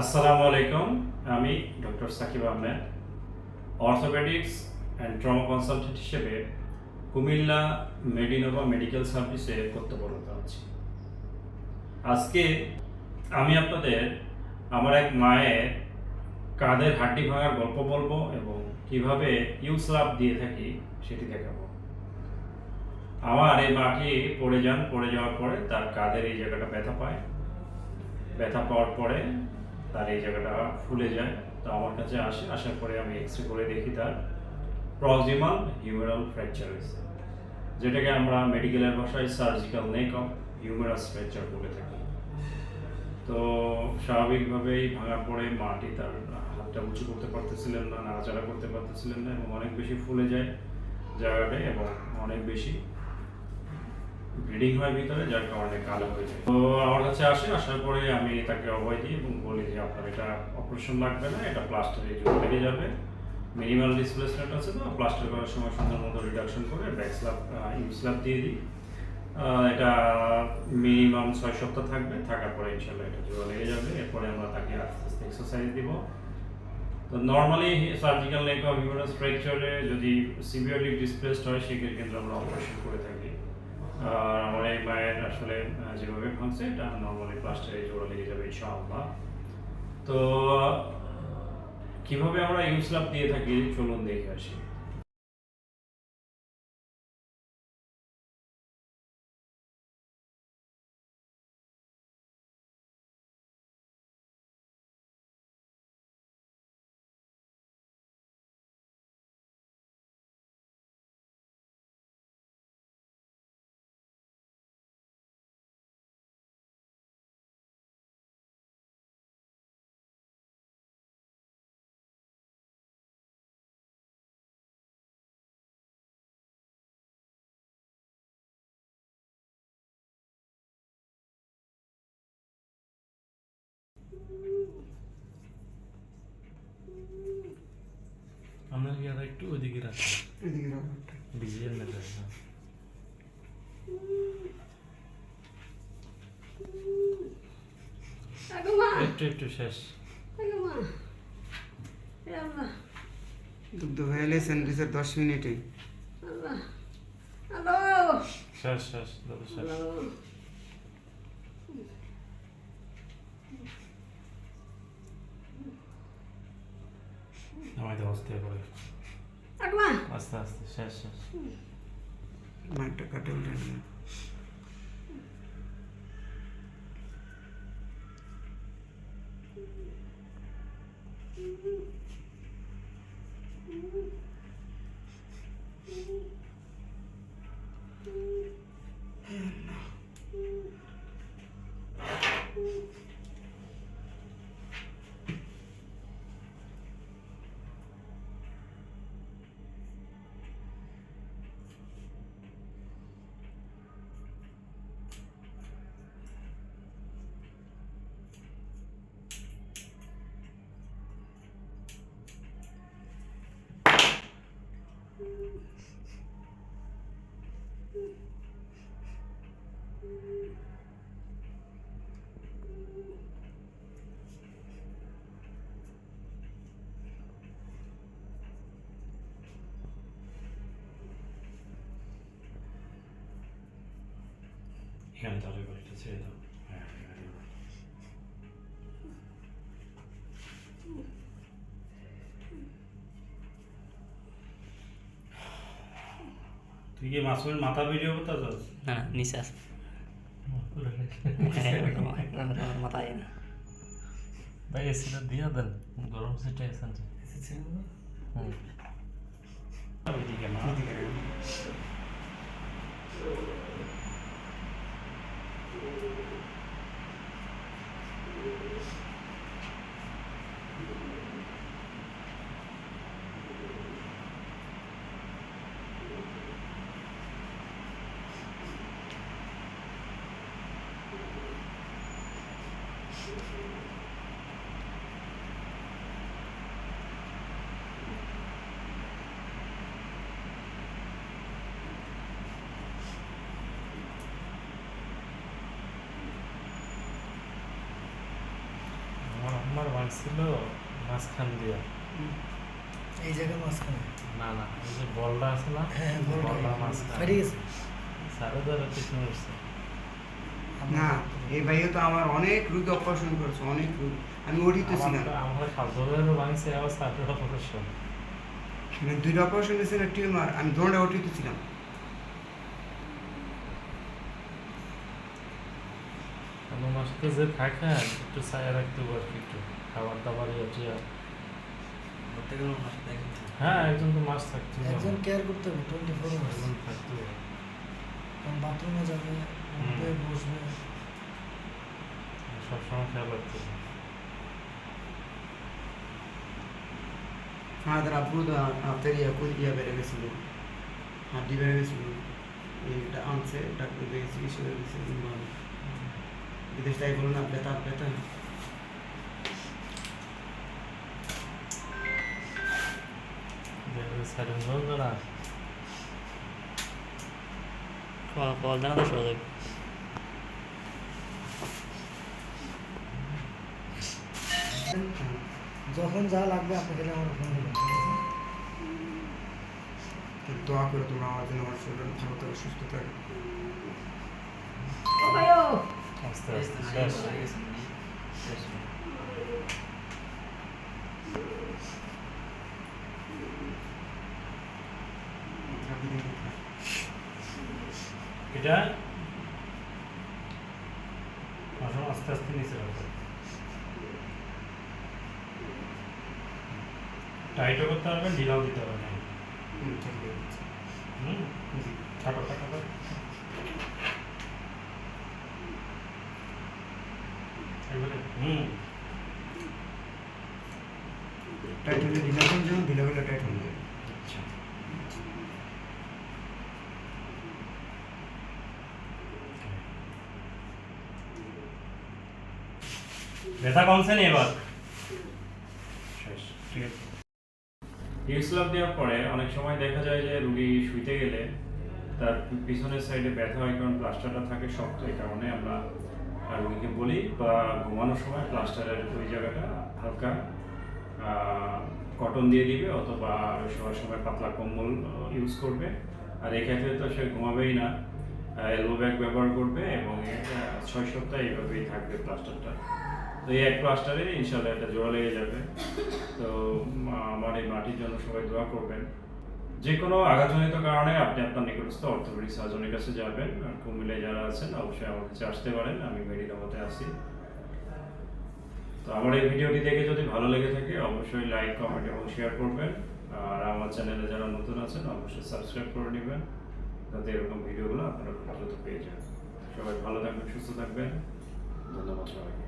আসসালামু আলাইকুম, আমি doctor Sakib Ahmed, orthopaedics and trauma consultant হিসেবে কুমিল্লা মেডিনোভা মেডিকেল সার্ভিসে কর্তব্যরত আছি। আজকে আমি আপনাদের আমার এক মায়ের কাঁধের হাড্ডি ভাঙার গল্প বলব এবং কীভাবে ইউসলাভ দিয়ে থাকি সেটি দেখাবো। আমার এই মাটি পড়ে যান, পড়ে যাওয়ার পরে তার কাঁধের এই জায়গাটা ব্যথা পায়। ব্যথা পাওয়ার পরে তার এই জায়গাটা ফুলে যায়। তো আমার কাছে আসে, আসার পরে আমি এক্স রে করে দেখি তার প্রক্সিমাল হিউমেরাল ফ্র্যাকচার হয়েছে। যেটাকে আমরা মেডিকেলের ভাষায় surgical neck of humerus fracture বলে থাকি। তো স্বাভাবিকভাবেই ভাঙার পরে মাটি তার হাতটা উঁচু করতে পারতেছিলেন না, নাড়াচাড়া করতে পারতেছিলেন না এবং অনেক বেশি ফুলে যায় জায়গাটায় এবং অনেক বেশি ব্লিডিং হয় ভিতরে, যার কারণে কালো হয়ে যায়। তো আমার কাছে আসে, আসার পরে আমি তাকে অভয় দিই এবং বলি যে, আপনার এটা অপারেশন লাগবে না, এটা প্লাস্টারে জোর লেগে যাবে। মিনিমাল ডিসপ্লেসমেন্ট আছে তো প্লাস্টার করার সময় সুন্দর মতো রিডাকশন করে ব্যাক স্ল্যাব স্ল্যাব দিয়ে দিই। এটা মিনিমাম ছয় সপ্তাহ থাকবে, থাকার পরে ইনশাল্লাহ এটা জোড়া লেগে যাবে। এরপরে আমরা তাকে আস্তে আস্তে এক্সারসাইজ দিব। তো normally surgical neck of humerus ফ্র্যাকচারে যদি সিভিয়ারলি ডিসপ্লেসড হয়, সেক্ষেত্রে কিন্তু আমরা অপারেশন করে থাকি। আর আমার এই মায়ের আসলে যেভাবে ভাঙছে, এটা নর্মালি প্লাস্টারে জোড়া লেগে যাবে, ইনশাআল্লাহ। তো কীভাবে আমরা ইউসলাভ দিয়ে থাকি, চলুন দেখে আসি। আপনার কি আর একটু ওইদিকে রাখেন এদিকে রাখো। ডিজিটাল না করে না আগমা একটু একটু শেষ আগমা আল্লাহ দুগ্ধ হয়ে এলে স্যান্ডউইচের দশ মিনিটে আল্লাহ হ্যালো শেষ শেষ দাদা শেষ হ্যালো আমাদের অস্তে করে আস্তে আস্তে শেষ শেষ মাঠটা কাটে উঠে এখানে তাহলে বাড়িটা ছেড়ে দাও হ্যাঁ তুই কি মাসুমের মাথা ভিডিও করতে চাস না নিচে আছে। হ্যাঁ, মাথায় না। ভাই এসিটা দিয়ে দেন। গরম সিটটা এসেন হুম। আমার মার ছিল মাঝখান দিয়া। এই জায়গা মাঝখানে? না না এই যে বলটা আছে না হ্যাঁ, হ্যাঁ, বলটা মাঝখানে। সারদার পিছনে না এই ভাইও তো আমার অনেক রোগী অপারেশন করেছে অনেক রোগী। আমি ওটিতে ছিলাম। আমার খাদ্যেরও ভাঙছে আবার সাড়ে অপারেশন মানে দুইটা অপারেশন হয়েছে না টিউমার আমি দৌড়ে ওটিতে ছিলাম। আমার মাসে যে থাকেন একটু ছায়া রাখতে পারছি একটু খাবার দাবার ইয়ে। হ্যাঁ একজন তো মাছ থাকতে। একজন কেয়ার করতে হবে টোয়েন্টি ফোর আওয়ার্স একজন থাকতে হবে। কারণ বাথরুমে যাবে বসবে সবসময় খেয়াল রাখতে হবে। আমাদের আব্বু তো হাতের ইয়া ইয়া বেড়ে গেছিল। হাড্ডি বেড়ে গেছিল। এইটা আনছে ডাক্তার দিয়ে চিকিৎসা করে ভালো বিদেশ তাই বলুন না ব্যথা ব্যথা কল কল দেন তো সরে যখন যা লাগবে আপনি খেলে আমার ফোন আছে? দোয়া করে তোমরা আমার জন্য আমার শরীর ভালো থাকে সুস্থ থাকে. আস্তে আস্তে শেষ এটা? আস্তে আস্তে নিচে রাখো। টাইটও করতে পারবেন ঢিলাও দিতে পারবেন। হুম। হুম? থাকো থাকো থাকো হুম। টাইট হলে ঢিলা করে যাও ঢিলা হলে টাইট হয়ে যাবে। আচ্ছা। ব্যথা কমছে না এবার? শেষ ঠিক আছে। ইউসলাভ দেওয়ার পরে অনেক সময় দেখা যায় যে রুগী শুইতে গেলে তার পিছনের সাইডে ব্যথা হয় কারণ প্লাস্টারটা থাকে শক্ত, এই কারণে আমরা রুগীকে বলি বা ঘুমানোর সময় প্লাস্টারের ওই জায়গাটা হালকা কটন দিয়ে দিবে অথবা সবার সময় পাতলা কম্বল ইউজ করবে। আর এক্ষেত্রে তো সে ঘুমাবেই না এলবো ব্যাগ ব্যবহার করবে এবং ছয় সপ্তাহ এইভাবেই থাকবে প্লাস্টারটা তো এই এক প্লাস্টারে ইনশাল্লাহ একটা জোড়া লেগে যাবে। তো আমার এই মাটির জন্য সবাই দোয়া করবেন। যে কোনো আঘাতজনিত কারণে আপনি আপনার নিকটস্থ অর্থোপেডিক সার্জনের কাছে যাবেন। আর কুমিল্লায় যারা আছেন, অবশ্যই আমার কাছে আসতে পারেন। আমি মেডিকামতে আছি। তো আমার এই ভিডিওটি দেখে যদি ভালো লেগে থাকে, অবশ্যই লাইক, কমেন্ট এবং শেয়ার করবেন। আর আমার চ্যানেলে যারা নতুন আছেন, অবশ্যই সাবস্ক্রাইব করে নেবেন। যাতে এরকম ভিডিওগুলো আপনারা দ্রুত পেয়ে যান। সবাই ভালো থাকবেন, সুস্থ থাকবেন। ধন্যবাদ সবাইকে।